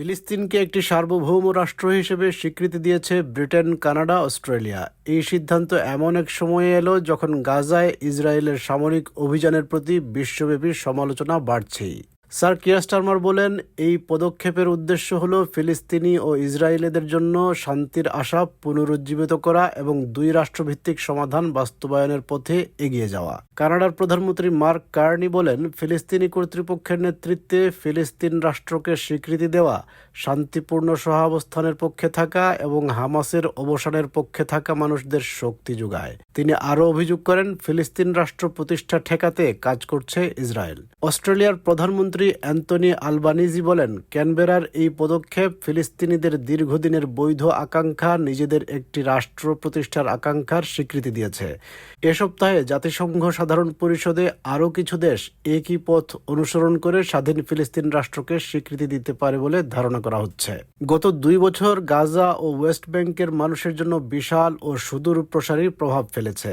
ফিলিস্তিনকে একটি সার্বভৌম রাষ্ট্র হিসেবে স্বীকৃতি দিয়েছে ব্রিটেন, কানাডা, অস্ট্রেলিয়া। এই সিদ্ধান্ত এমন এক সময়ে এলো যখন গাজায় ইসরায়েলের সামরিক অভিযানের প্রতি বিশ্বব্যাপী সমালোচনা বাড়ছেই। স্যার কিয়াস্টারমার বলেন, এই পদক্ষেপের উদ্দেশ্য হল ফিলিস্তিনি ও ইসরায়েলিদের জন্য শান্তির আশা পুনরুজ্জীবিত করা এবং দুই রাষ্ট্রভিত্তিক সমাধান বাস্তবায়নের পথে এগিয়ে যাওয়া। কানাডার প্রধানমন্ত্রী মার্ক কার্নি বলেন, ফিলিস্তিনি কর্তৃপক্ষের নেতৃত্বে ফিলিস্তিন রাষ্ট্রকে স্বীকৃতি দেওয়া, শান্তিপূর্ণ সহাবস্থানের পক্ষে থাকা এবং হামাসের অবসানের পক্ষে থাকা মানুষদের শক্তি যোগায়। তিনি আরও অভিযোগ করেন, ফিলিস্তিন রাষ্ট্র প্রতিষ্ঠা ঠেকাতে কাজ করছে ইসরায়েল। অস্ট্রেলিয়ার প্রধানমন্ত্রী অ্যান্টনি আলবানিজি বলেন, ক্যানবেরার এই পদক্ষেপ ফিলিস্তিনিদের দীর্ঘদিনের বৈধ আকাঙ্ক্ষা, নিজেদের একটি রাষ্ট্র প্রতিষ্ঠার আকাঙ্ক্ষার স্বীকৃতি দিয়েছে। এ সপ্তাহে জাতিসংঘ সাধারণ পরিষদে আরও কিছু দেশ একই পথ অনুসরণ করে স্বাধীন ফিলিস্তিন রাষ্ট্রকে স্বীকৃতি দিতে পারে বলে ধারণা করা হচ্ছে। গত দুই বছর গাজা ও ওয়েস্ট ব্যাংকের মানুষের জন্য বিশাল ও সুদূর প্রসারী প্রভাব ফেলেছে।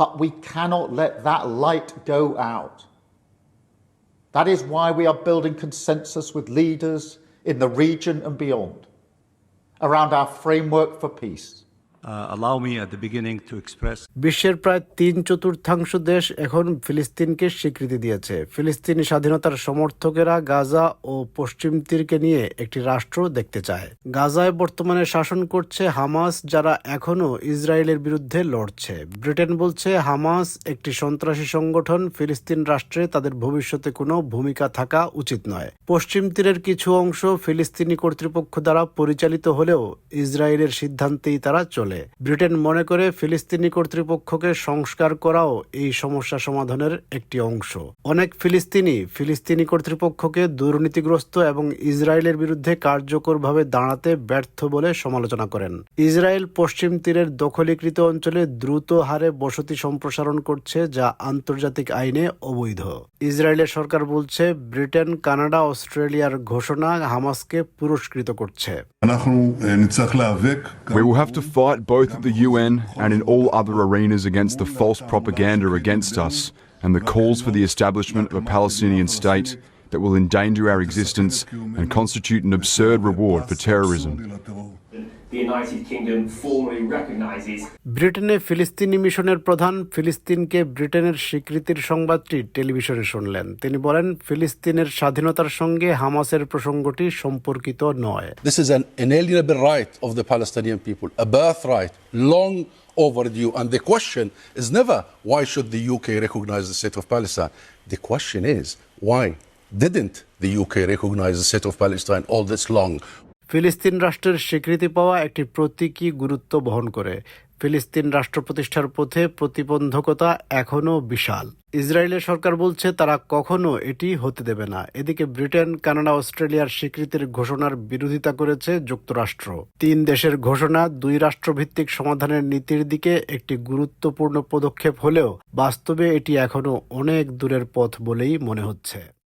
But we cannot let that light go out. That is why we are building consensus with leaders in the region and beyond around our framework for peace. Uh, বিশ্বের প্রায় তিন চতুর্থাংশ দেশ এখন ফিলিস্তিনকে স্বীকৃতি দিয়েছে। ফিলিস্তিনি স্বাধীনতার সমর্থকেরা গাজা ও পশ্চিম তীরকে নিয়ে একটি রাষ্ট্র দেখতে চায়। গাজায় বর্তমানে শাসন করছে হামাস যারা এখনও ইসরায়েলের বিরুদ্ধে লড়ছে। ব্রিটেন বলছে হামাস একটি সন্ত্রাসী সংগঠন ফিলিস্তিন রাষ্ট্রে তাদের ভবিষ্যতে কোনো ভূমিকা থাকা উচিত নয়। পশ্চিম তীরের কিছু অংশ ফিলিস্তিনি কর্তৃপক্ষ দ্বারা পরিচালিত হলেও ইসরায়েলের সিদ্ধান্তেই তারা চলে। বলে। ব্রিটেন মনে করে ফিলিস্তিনি কর্তৃপক্ষকে সংস্কার করাও এই সমস্যা সমাধানের একটি অংশ। অনেক ফিলিস্তিনি ফিলিস্তিনি কর্তৃপক্ষকে দুর্নীতিগ্রস্ত এবং ইসরায়েলের বিরুদ্ধে কার্যকরভাবে দাঁড়াতে ব্যর্থ বলে সমালোচনা করেন। ইসরায়েল পশ্চিম তীরের দখলীকৃত অঞ্চলে দ্রুত হারে বসতি সম্প্রসারণ করছে, যা আন্তর্জাতিক আইনে অবৈধ। ইসরায়েলের সরকার বলছে, ব্রিটেন, কানাডা, অস্ট্রেলিয়ার ঘোষণা হামাসকে পুরস্কৃত করছে। We will have to fight both at the UN and in all other arenas against the false propaganda against us and the calls for the establishment of a Palestinian state that will endanger our existence and constitute an absurd reward for terrorism the United Kingdom formally recognizes. ব্রিটেনে ফিলিস্তিনি মিশনের প্রধান ফিলিস্তিনকে ব্রিটেনের স্বীকৃতির সংবাদটি টেলিভিশনে শুনলেন তিনি বলেন ফিলিস্তিনের স্বাধীনতার সঙ্গে হামাসের প্রসঙ্গটি সম্পর্কিত নয় This is an inalienable right of the Palestinian people, a birthright long overdue and the question is never why should the UK recognize the state of Palestine. The question is why didn't the UK recognize the state of Palestine all this long? ফিলিস্তিন রাষ্ট্রের স্বীকৃতি পাওয়া একটি প্রতীকী গুরুত্ব বহন করে। ফিলিস্তিন রাষ্ট্র প্রতিষ্ঠার পথে প্রতিবন্ধকতা এখনও বিশাল। ইসরায়েলের সরকার বলছে তারা কখনো এটি হতে দেবে না। এদিকে ব্রিটেন, কানাডা, অস্ট্রেলিয়ার স্বীকৃতির ঘোষণার বিরোধিতা করেছে যুক্তরাষ্ট্র। তিন দেশের ঘোষণা দুই রাষ্ট্রভিত্তিক সমাধানের নীতির দিকে একটি গুরুত্বপূর্ণ পদক্ষেপ হলেও বাস্তবে এটি এখনও অনেক দূরের পথ বলেই মনে হচ্ছে।